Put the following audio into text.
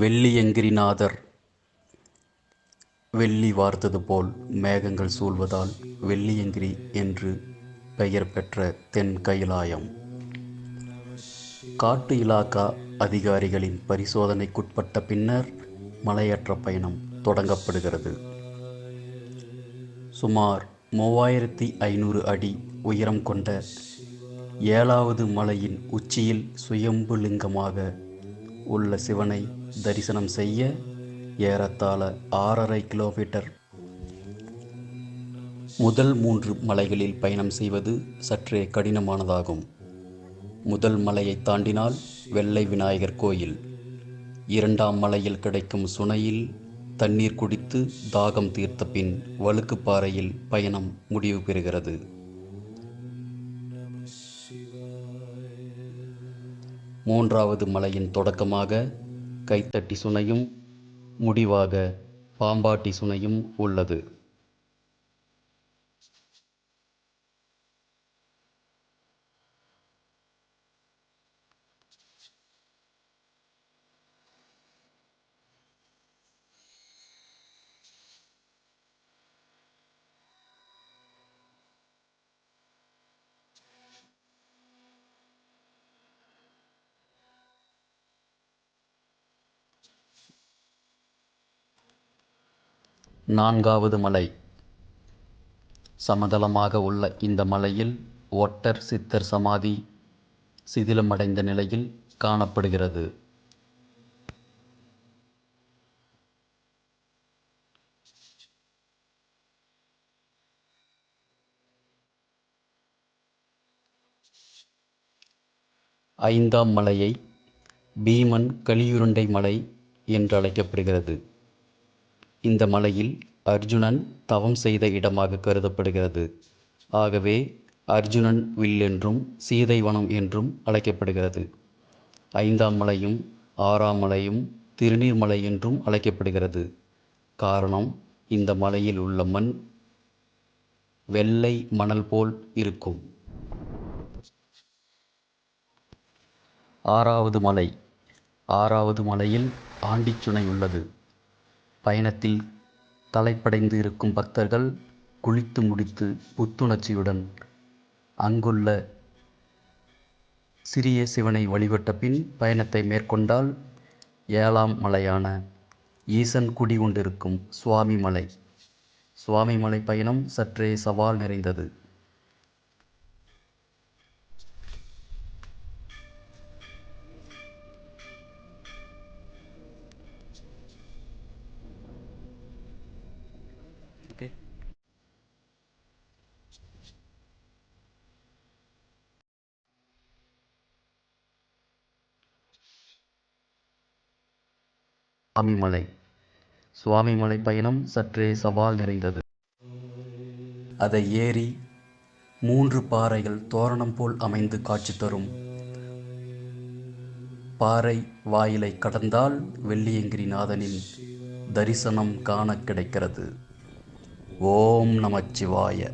வெள்ளியங்கிரிநாதர் வெள்ளி வார்த்தது போல் மேகங்கள் சூழ்வதால் வெள்ளியங்கிரி என்று பெயர் பெற்ற தென் கைலாயம். காட்டு இலாக்கா அதிகாரிகளின் பரிசோதனைக்குட்பட்ட பின்னர் மலையேற்ற பயணம் தொடங்கப்படுகிறது. சுமார் மூவாயிரத்தி ஐநூறு அடி உயரம் கொண்ட ஏழாவது மலையின் உச்சியில் சுயம்புலிங்கமாக உள்ள சிவனை தரிசனம் செய்ய ஏறத்தாழ ஆறரை கிலோமீட்டர். முதல் மூன்று மலைகளில் பயணம் செய்வது சற்றே கடினமானதாகும். முதல் மலையை தாண்டினால் வெள்ளை விநாயகர் கோயில். இரண்டாம் மலையில் கிடைக்கும் சுனையில் தண்ணீர் குடித்து தாகம் தீர்த்த பின் வழுக்குப்பாறையில் பயணம் முடிவு பெறுகிறது. மூன்றாவது மலையின் தொடக்கமாக கைத்தட்டி சுனையும் முடிவாக பாம்பாட்டி சுனையும் உள்ளது. நான்காவது மலை. சமதளமாக உள்ள இந்த மலையில் ஒட்டர் சித்தர் சமாதி சிதிலமடைந்த நிலையில் காணப்படுகிறது. ஐந்தாம் மலையை பீமன் கலியுருண்டை மலை என்று அழைக்கப்படுகிறது இந்த மலையில் அர்ஜுனன் தவம் செய்த இடமாக கருதப்படுகிறது. ஆகவே அர்ஜுனன் வில் என்றும் சீதை வனம் என்றும் அழைக்கப்படுகிறது. ஐந்தாம் மலையும் ஆறாம் மலையும் திருநீர்மலை என்றும் அழைக்கப்படுகிறது. காரணம் இந்த மலையில் உள்ள மண் வெள்ளை மணல் போல் இருக்கும். ஆறாவது மலை. ஆறாவது மலையில் ஆண்டிச்சுனை உள்ளது. பயணத்தில் தலைப்படைந்து இருக்கும் பக்தர்கள் குளித்து முடித்து புத்துணர்ச்சியுடன் அங்குள்ள சிறிய சிவனை வழிபட்ட பின் பயணத்தை மேற்கொண்டால் ஏழாம் மலையான ஈசன் குடி கொண்டிருக்கும் சுவாமி மலை சுவாமி மலை பயணம் சற்றே சவால் நிறைந்தது. சுவாமிமலை சுவாமிமலை பயணம் சற்றே சவால் நிறைந்தது. அதை ஏறி மூன்று பாறைகள் தோரணம் போல் அமைந்து காட்சி தரும். பாறை வாயிலை கடந்தால் வெள்ளியங்கிரிநாதனின் தரிசனம் காண கிடைக்கிறது. ஓம் நமச்சிவாய.